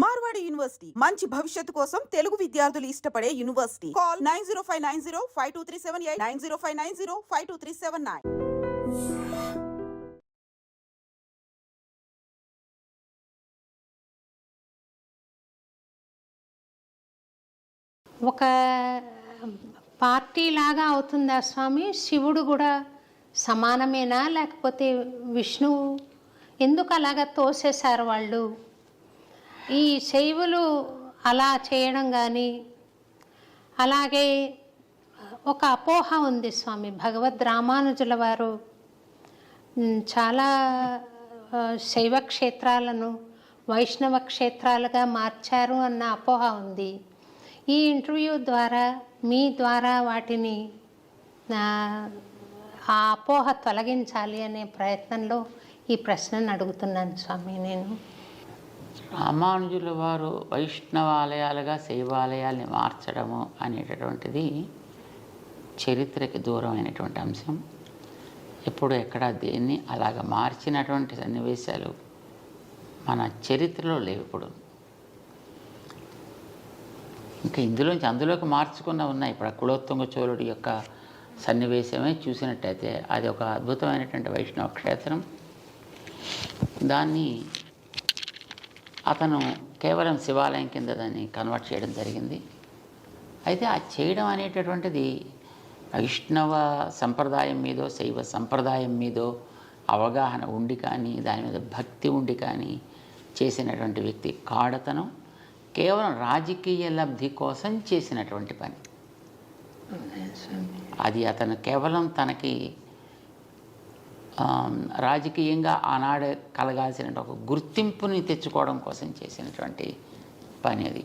Marwadi university. మంచి భవిష్యత్తు కోసం తెలుగు విద్యార్థులు ఇష్టపడే university. Call nine zero five nine zero five two three seven eight nine zero five nine zero five two three seven nine. ఒక party లాగా అవుతుందా స్వామి? శివుడు కూడా సమానమేనా? లేకపోతే విష్ణువు? ఎందుకు అలాగా తోసేశారు వాళ్ళు? ఈ శైవులు అలా చేయడం కానీ అలాగే ఒక అపోహ ఉంది స్వామి. భగవద్ రామానుజుల వారు చాలా శైవ క్షేత్రాలను వైష్ణవ క్షేత్రాలుగా మార్చారు అన్న అపోహ ఉంది. ఈ ఇంటర్వ్యూ ద్వారా మీ ద్వారా వాటిని ఆ అపోహ తొలగించాలి అనే ప్రయత్నంలో ఈ ప్రశ్నను అడుగుతున్నాను స్వామి నేను. రామానుజుల వారు వైష్ణవాలయాలుగా శైవాలయాల్ని మార్చడము అనేటటువంటిది చరిత్రకి దూరమైనటువంటి అంశం. ఎప్పుడు ఎక్కడ దేన్ని అలాగ మార్చినటువంటి సన్నివేశాలు మన చరిత్రలో లేవు ఇప్పుడు. ఇంకా ఇందులోంచి అందులోకి మార్చుకున్న ఉన్నాయి. ఇప్పుడు ఆ కులోత్తుంగ చోళుడి యొక్క సన్నివేశమే చూసినట్టయితే అది ఒక అద్భుతమైనటువంటి వైష్ణవ క్షేత్రం. దాన్ని అతను కేవలం శివాలయం కింద దాన్ని కన్వర్ట్ చేయడం జరిగింది. అయితే ఆ చేయడం అనేటటువంటిది వైష్ణవ సంప్రదాయం మీదో శైవ సంప్రదాయం మీదో అవగాహన ఉండి కానీ దాని మీద భక్తి ఉండి కానీ చేసినటువంటి వ్యక్తి కాడతను కేవలం రాజకీయ లబ్ధి కోసం చేసినటువంటి పని. అది అతను కేవలం తనకి రాజకీయంగా ఆనాడు కలగాల్సిన ఒక గుర్తింపుని తెచ్చుకోవడం కోసం చేసినటువంటి పని అది.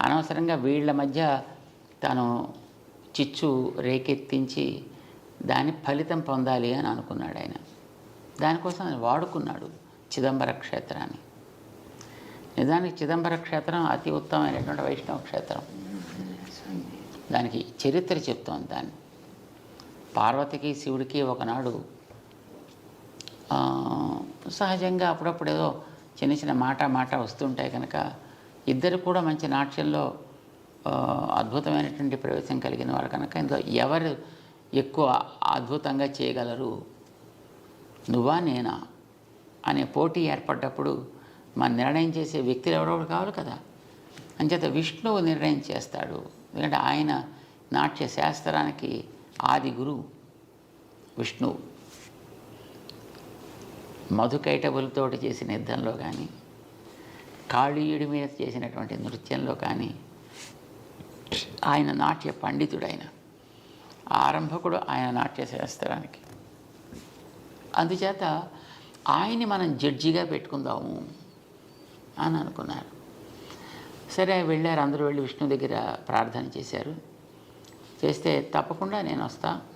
అనవసరంగా వీళ్ళ మధ్య తను చిచ్చు రేకెత్తించి దాని ఫలితం పొందాలి అని అనుకున్నాడు ఆయన. దానికోసం ఆయన వాడుకున్నాడు చిదంబర క్షేత్రాన్ని. నిజానికి చిదంబర క్షేత్రం అతి ఉత్తమమైనటువంటి వైష్ణవ క్షేత్రం. దానికి చరిత్ర చెప్తోంది దాన్ని. పార్వతికి శివుడికి ఒకనాడు సహజంగా అప్పుడప్పుడు ఏదో చిన్న చిన్న మాట మాట వస్తుంటాయి కనుక ఇద్దరు కూడా మంచి నాట్యంలో అద్భుతమైనటువంటి ప్రవేశం కలిగిన వారు కనుక ఇందులో ఎవరు ఎక్కువ అద్భుతంగా చేయగలరు? నువ్వా నేనా? అనే పోటీ ఏర్పడ్డప్పుడు మన నిర్ణయం చేసే వ్యక్తులు ఎవరెవరు కావాలి కదా. అంచేత విష్ణువు నిర్ణయం చేస్తాడు. ఎందుకంటే ఆయన నాట్య శాస్త్రానికి ఆది గురువు విష్ణువు. మధుకైటబులతోటి చేసిన యుద్ధంలో కానీ కాళీయుడి మీద చేసినటువంటి నృత్యంలో కానీ ఆయన నాట్య పండితుడైన ఆరంభకుడు ఆయన నాట్య శాస్త్రానికి. అందుచేత ఆయన్ని మనం జడ్జిగా పెట్టుకుందాము అని అనుకున్నారు. సరే వెళ్ళారు. అందరూ వెళ్ళి విష్ణు దగ్గర ప్రార్థన చేశారు. చేస్తే తప్పకుండా నేను వస్తాను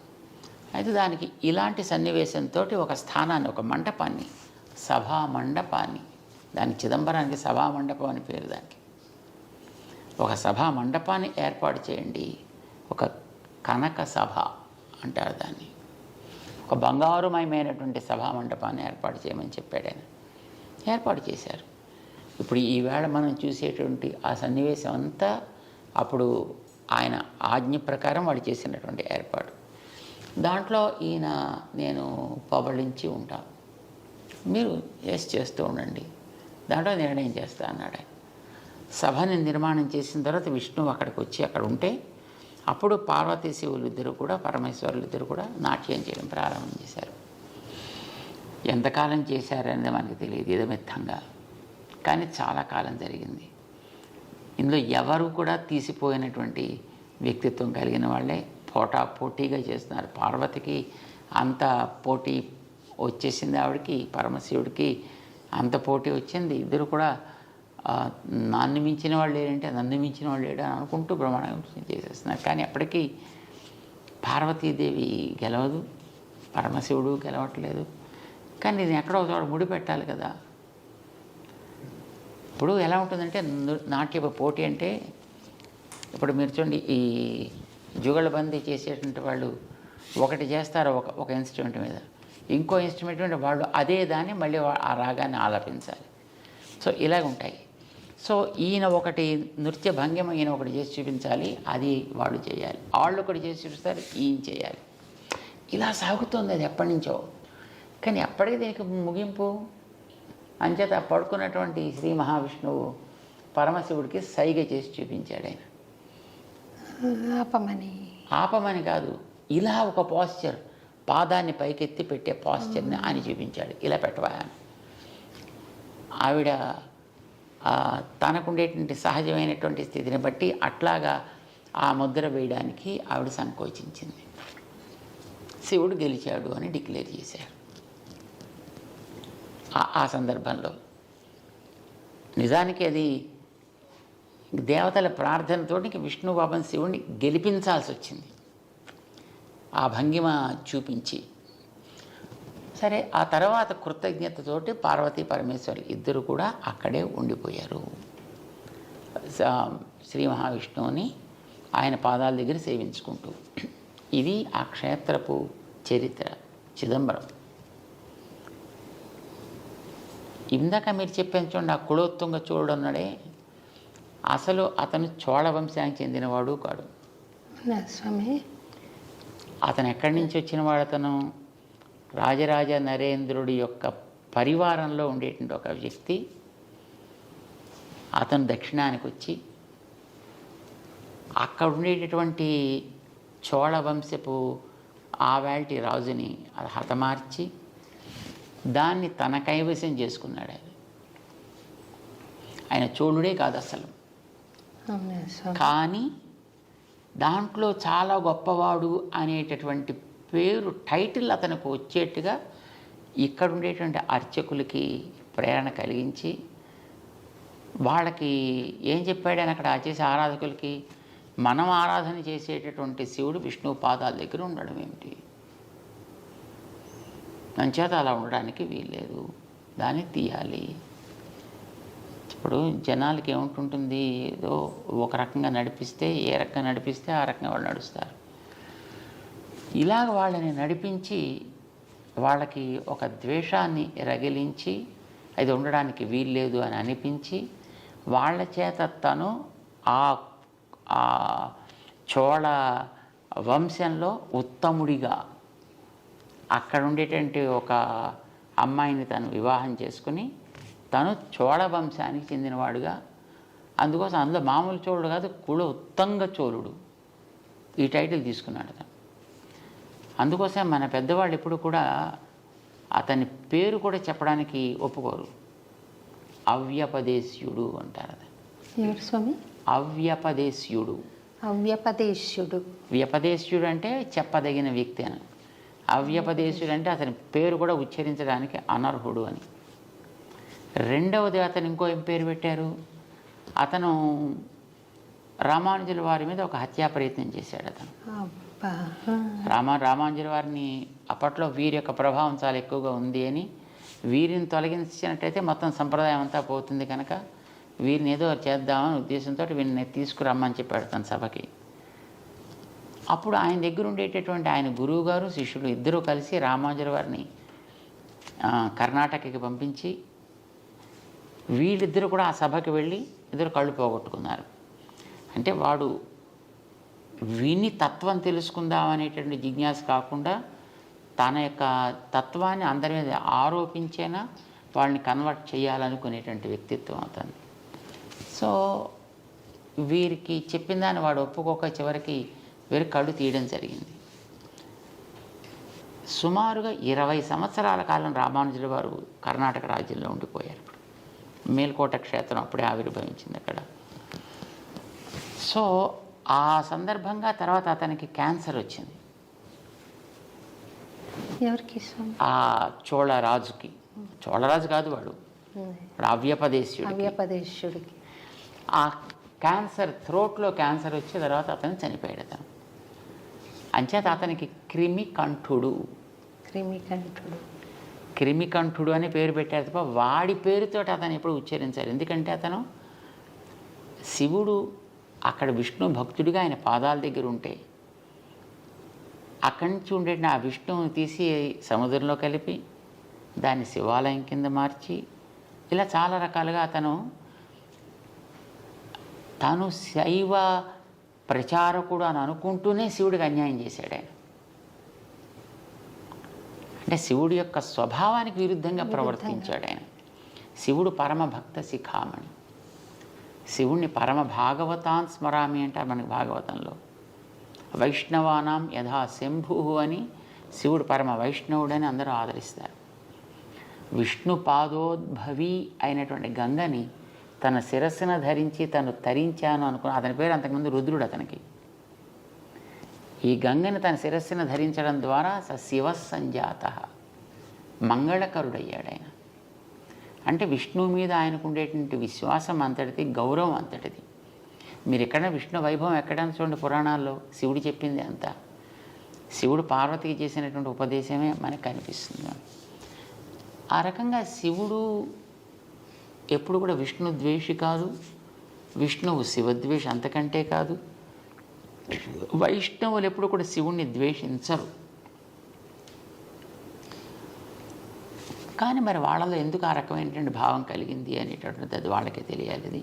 అయితే దానికి ఇలాంటి సన్నివేశంతో ఒక స్థానాన్ని ఒక మండపాన్ని సభా మండపాన్ని దాని చిదంబరానికి సభా మండపం అని పేరు దానికి. ఒక సభా మండపాన్ని ఏర్పాటు చేయండి. ఒక కనక సభ అంటారు దాన్ని. ఒక బంగారుమయమైనటువంటి సభా మండపాన్ని ఏర్పాటు చేయమని చెప్పాడు ఆయన. ఏర్పాటు చేశారు. ఇప్పుడు ఈవేళ మనం చూసేటువంటి ఆ సన్నివేశం అంతా అప్పుడు ఆయన ఆజ్ఞ ప్రకారం వాడు చేసినటువంటి ఏర్పాటు. దాంట్లో ఈయన నేను పబళించి ఉంటాను మీరు ఎస్ చేస్తూ ఉండండి. దాంట్లో నిర్ణయం చేస్తా అన్నాడు ఆయన. సభని నిర్మాణం చేసిన తర్వాత విష్ణువు అక్కడికి వచ్చి అక్కడ ఉంటే అప్పుడు పార్వతీ శివులు ఇద్దరు కూడా పరమేశ్వరులు ఇద్దరు కూడా నాట్యం చేయడం ప్రారంభం చేశారు. ఎంతకాలం చేశారనేది మనకు తెలియదు ఇదమిత్తంగా కానీ చాలా కాలం జరిగింది. ఇందులో ఎవరు కూడా తీసిపోయినటువంటి వ్యక్తిత్వం కలిగిన వాళ్ళే పోటా పోటీగా చేస్తున్నారు. పార్వతికి అంత పోటీ వచ్చేసింది ఆవిడకి పరమశివుడికి అంత పోటీ వచ్చింది. ఇద్దరు కూడా నన్ను మించిన వాళ్ళు లేడంటే నన్ను మించిన వాళ్ళు లేడు అని అనుకుంటూ బ్రహ్మాండం చేసేస్తున్నారు. కానీ ఎప్పటికీ పార్వతీదేవి గెలవదు పరమశివుడు గెలవట్లేదు. కానీ నేను ఎక్కడో ఒక చోట ముడి పెట్టాలి కదా. ఇప్పుడు ఎలా ఉంటుందంటే నాట్య పోటీ అంటే ఇప్పుడు మీరు చూడండి ఈ జుగళబందీ చేసేటువంటి వాళ్ళు ఒకటి చేస్తారు ఒక ఒక ఇన్స్ట్రుమెంట్ మీద. ఇంకో ఇన్స్ట్రుమెంట్ మీద వాళ్ళు అదే దాన్ని మళ్ళీ ఆ రాగాన్ని ఆలపించాలి. సో ఇలాగ ఉంటాయి. సో ఈయన ఒకటి నృత్య భంగిమ ఈయన ఒకటి చేసి చూపించాలి అది వాళ్ళు చేయాలి. వాళ్ళు ఒకటి చేసి చూపిస్తారు ఈయన చేయాలి. ఇలా సాగుతుంది అది ఎప్పటి నుంచో. కానీ ఎప్పటికీ దీనికి ముగింపు? అంచేత పడుకున్నటువంటి శ్రీ మహావిష్ణువు పరమశివుడికి సైగ చేసి చూపించాడు ఆయన. ఆపమని. ఆపమని కాదు ఇలా ఒక పాస్చర్ పాదాన్ని పైకెత్తి పెట్టే పాస్చర్ని ఆయన చూపించాడు. ఇలా పెట్టవా? ఆవిడ తనకుండేటువంటి సహజమైనటువంటి స్థితిని బట్టి అట్లాగా ఆ ముద్ర వేయడానికి ఆవిడ సంకోచించింది. శివుడు గెలిచాడు అని డిక్లేర్ చేశాడు ఆ సందర్భంలో. నిజానికి అది దేవతల ప్రార్థనతోటి విష్ణు బాబన్ శివుణ్ణి గెలిపించాల్సి వచ్చింది ఆ భంగిమ చూపించి. సరే ఆ తర్వాత కృతజ్ఞతతోటి పార్వతీ పరమేశ్వరి ఇద్దరు కూడా అక్కడే ఉండిపోయారు. స- శ్రీ మహావిష్ణువుని ఆయన పాదాల దగ్గర సేవించుకుంటూ. ఇది ఆ క్షేత్రపు చరిత్ర చిదంబరం. ఇందాక మీరు చెప్పాను చూడండి ఆ కులోత్తుంగ చూడన్నాడే అసలు అతను చోళ వంశానికి చెందినవాడు కాడు. స్వామి అతను ఎక్కడి నుంచి వచ్చినవాడు అతను? రాజరాజ నరేంద్రుడి యొక్క పరివారంలో ఉండేటువంటి ఒక వ్యక్తి. అతను దక్షిణానికి వచ్చి అక్కడ ఉండేటటువంటి చోళ వంశపు ఆవాల్టి రాజుని అది హతమార్చి దాన్ని తన కైవసం చేసుకున్నాడు ఆయన. ఆయన చోళుడే కాదు అసలు. కానీ దాంట్లో చాలా గొప్పవాడు అనేటటువంటి పేరు టైటిల్ అతనికి వచ్చేట్టుగా ఇక్కడ ఉండేటువంటి అర్చకులకి ప్రేరణ కలిగించి వాళ్ళకి ఏం చెప్పాడని అక్కడ చేసే ఆరాధకులకి మనం ఆరాధన చేసేటటువంటి శివుడు విష్ణు పాదాల దగ్గర ఉండడం ఏమిటి? అంచేత అలా ఉండడానికి వీల్లేదు. దాన్ని తీయాలి. ఇప్పుడు జనాలకి ఏముంటుంటుంది? ఏదో ఒక రకంగా నడిపిస్తే ఏ రకంగా నడిపిస్తే ఆ రకంగా వాళ్ళు నడుస్తారు. ఇలాగ వాళ్ళని నడిపించి వాళ్ళకి ఒక ద్వేషాన్ని రగిలించి అది ఉండడానికి వీల్లేదు అని అనిపించి వాళ్ళ చేత తను ఆ ఆ చోళ వంశంలో ఉత్తముడిగా అక్కడ ఉండేటువంటి ఒక అమ్మాయిని తను వివాహం చేసుకుని తను చోళ వంశానికి చెందినవాడుగా అందుకోసం అందులో మామూలు చోళుడు కాదు కుల ఉత్తంగ చోళుడు. ఈ టైటిల్ తీసుకున్నాడు అతను అందుకోసం మన పెద్దవాళ్ళు ఎప్పుడు కూడా అతని పేరు కూడా చెప్పడానికి ఒప్పుకోరు. అవ్యపదేశ్యుడు అంటారు అతను. స్వామి? అవ్యపదేశ్యుడు. అవ్యపదేశ్యుడు. వ్యపదేశ్యుడు అంటే చెప్పదగిన వ్యక్తి అని. అవ్యపదేశుడు అంటే అతని పేరు కూడా ఉచ్చరించడానికి అనర్హుడు అని. రెండవది అతను ఇంకో ఏం పేరు పెట్టారు? అతను రామానుజుల వారి మీద ఒక హత్యా ప్రయత్నం చేశాడు అతను. రామ రామానుజుల వారిని అప్పట్లో వీరి యొక్క ప్రభావం చాలా ఎక్కువగా ఉంది అని వీరిని తొలగించినట్టయితే మొత్తం సంప్రదాయం అంతా పోతుంది కనుక వీరిని ఏదో చేద్దామని ఉద్దేశంతో వీరిని తీసుకురమ్మని చెప్పాడు తన సభకి. అప్పుడు ఆయన దగ్గర ఉండేటటువంటి ఆయన గురువు గారు శిష్యుడు ఇద్దరూ కలిసి రామానుజుల వారిని కర్ణాటకకి పంపించి వీళ్ళిద్దరూ కూడా ఆ సభకి వెళ్ళి ఇద్దరు కళ్ళు పోగొట్టుకున్నారు. అంటే వాడు విని తత్వం తెలుసుకుందాం అనేటువంటి జిజ్ఞాస కాకుండా తన యొక్క తత్వాన్ని అందరి మీద ఆరోపించేనా వాళ్ళని కన్వర్ట్ చేయాలనుకునేటువంటి వ్యక్తిత్వం అతను సో వీరికి చెప్పిన దాన్ని వాడు ఒప్పుకోక చివరికి వీరి కళ్ళు తీయడం జరిగింది. సుమారుగా ఇరవై సంవత్సరాల కాలం రామానుజుల వారు కర్ణాటక రాజ్యంలో ఉండిపోయారు. మేల్కోట క్షేత్రం అప్పుడే ఆవిర్భవించింది అక్కడ. సో ఆ సందర్భంగా తర్వాత అతనికి క్యాన్సర్ వచ్చింది. ఎవరికి ఆ చోళ రాజుకి. చోళరాజు కాదు వాడు. అవ్యపదేశ్యుడు అవ్యపదేశ్యుడికి. ఆ క్యాన్సర్ థ్రోట్లో క్యాన్సర్ వచ్చే తర్వాత అతను చనిపోయాడు అతను. అంచేత అతనికి క్రిమి కంఠుడు క్రిమికంఠుడు. క్రిమికంఠుడు అని పేరు పెట్టారు తప్ప వాడి పేరుతో అతను ఎప్పుడు ఉచ్చరించారు ఎందుకంటే అతను శివుడు అక్కడ విష్ణు భక్తుడిగా ఆయన పాదాల దగ్గర ఉంటే అక్కడి నుంచి ఉండే ఆ విష్ణువుని తీసి సముద్రంలో కలిపి దాన్ని శివాలయం కింద మార్చి ఇలా చాలా రకాలుగా అతను తను శైవ ప్రచారకుడు అని అనుకుంటూనే శివుడికి అన్యాయం చేశాడు ఆయన. అంటే శివుడి యొక్క స్వభావానికి విరుద్ధంగా ప్రవర్తించాడు ఆయన. శివుడు పరమ భక్త శిఖామణి. శివుణ్ణి పరమ భాగవతాన్ స్మరామి అంటారు మనకి భాగవతంలో. వైష్ణవానాం యథా శంభు అని శివుడు పరమ వైష్ణవుడని అందరూ ఆదరిస్తారు. విష్ణు పాదోద్భవి అయినటువంటి గంగని తన శిరస్సున ధరించి తను తరించాను అనుకున్న అతని పేరు అంతకుముందు రుద్రుడు అతనికి. ఈ గంగని తన శిరస్సును ధరించడం ద్వారా స శివ సంజాత మంగళకరుడయ్యాడు ఆయన అంటే విష్ణువు మీద ఆయనకు ఉండేటువంటి విశ్వాసం అంతటిది గౌరవం అంతటిది. మీరు ఎక్కడ విష్ణు వైభవం ఎక్కడైనా చూడండి పురాణాల్లో శివుడు చెప్పింది అంతా. శివుడు పార్వతికి చేసినటువంటి ఉపదేశమే మనకు కనిపిస్తుంది. ఆ రకంగా శివుడు ఎప్పుడు కూడా విష్ణు ద్వేషి కాదు విష్ణువు శివద్వేషి అంతకంటే కాదు వైష్ణవులు ఎప్పుడు కూడా శివుణ్ణి ద్వేషించరు. కానీ మరి వాళ్ళలో ఎందుకు ఆ రకమైనటువంటి భావం కలిగింది అనేటటువంటిది అది వాళ్ళకే తెలియాలి అది.